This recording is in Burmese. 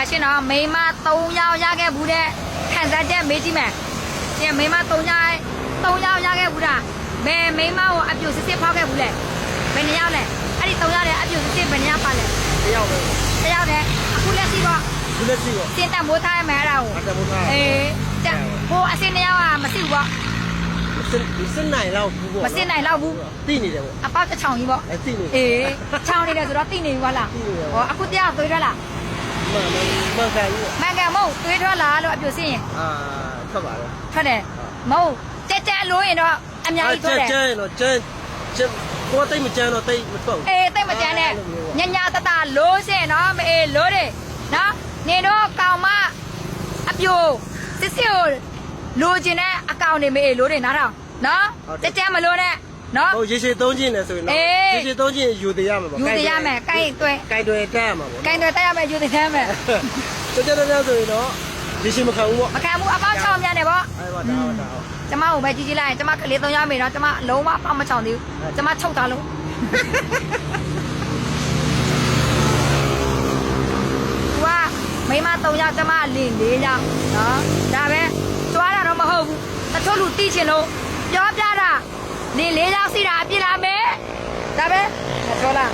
မှာရှင်းတော့မိန်းမ3ယောက်ရခဲ့ဘူးတဲ့ခံစားချက်မေးကြည့်မယ်ဒီမိန်းမ3ယောက်3ယောက်ရခဲ့ဘူးတာဘယ်မိန်းမကိုအပြူစစ်စစ်ဖောက်ခဲ့ဘူးလဲဘယ်နှစ်ယောက်လဲအဲ့ဒီ3ယောက်တဲ့အပြူစစ်စစ်ဘယ်နှစ်ယောက်ပါလဲတယောက်ပဲတစ်ယောက်နဲ့အခုလက်ရှိတော့ဒီလက်ရှိတော့စင်တက်မိုးထားရမယ်အဲ့ဒါကိုအတမိုးသားအေးတက်ဟိုအစင်နှစ်ယောက်ကမစစ်ဘူးပေါ့စစ်ဒီစစ်နိုင်လောက်ဘူးပေါ့မစစ်နိုင်တော့ဘူးတိနေတယ်ပေါ့အပေါက်တစ်ချောင်ကြီးပေါ့အဲတိနေအေးချောင်းနေတယ်ဆိုတော့တိနေပြီဟုတ်လားတိနေပါဟောအခုတရားသွေးထွက်လာမှန် မှန်မှန်ကန်ကြီးပေါ့မှန်ကန်မဟုတ်သွေးထွက်လာလို့အပြူစင်းရင်အာထွက်ပါတော့ထွက်တယ်မဟုတ်ကြက်ကြက်လို့ရင်တော့အများကြီးထွက်တယ်ကျန်းတော့ကျန်းကျန်းကိုတိတ်မကျန်းတော့တိတ်မထွက်ဘူးအေးတိတ်မကြမ်းနဲ့ညညာတတလို့စင်နော်မအေးလို့တယ်နော်နေတော့ကောင်မအပြူစစ်စစ်ကိုလိုချင်တဲ့အကောင်နေမအေးလို့တယ်နားထောင်နော်ကြက်ကြက်မလို့နဲ့ နော်ဟိုရေရှည်သုံးခြင်းလဲဆိုရင်တော့အေးရေရှည်သုံးခြင်းယူတရမှာပေါ့ယူတရမယ်ကိုင်တွဲကိုင်တွယ်တက်ရမှာပေါ့ကိုင်တွဲတက်ရမယ်ယူတရမယ်တကြတကြဆိုရင်တော့ရေရှည်မခံဘူးပေါ့မခံဘူးအပေါက်ချောင်းမြန်တယ်ဗောအဲပါဒါပါဒါပါကျမကိုပဲကြီးကြီးလိုက်ရင်ကျမကလေးသုံးရမယ်နော်ကျမလုံးဝအပေါက်မချောင်းသေးဘူးကျမချုပ်တာလုံးသူကမိမ၃ယောက်ကျမအလင်း၄ယောက်နော်ဒါပဲကျွားတာတော့မဟုတ်ဘူးတချို့လူတီးချင်လို့ပြောပြ တာလင်း၄ယောက်စီတာအပြစ်လာမယ်ဒါပဲမပြောလား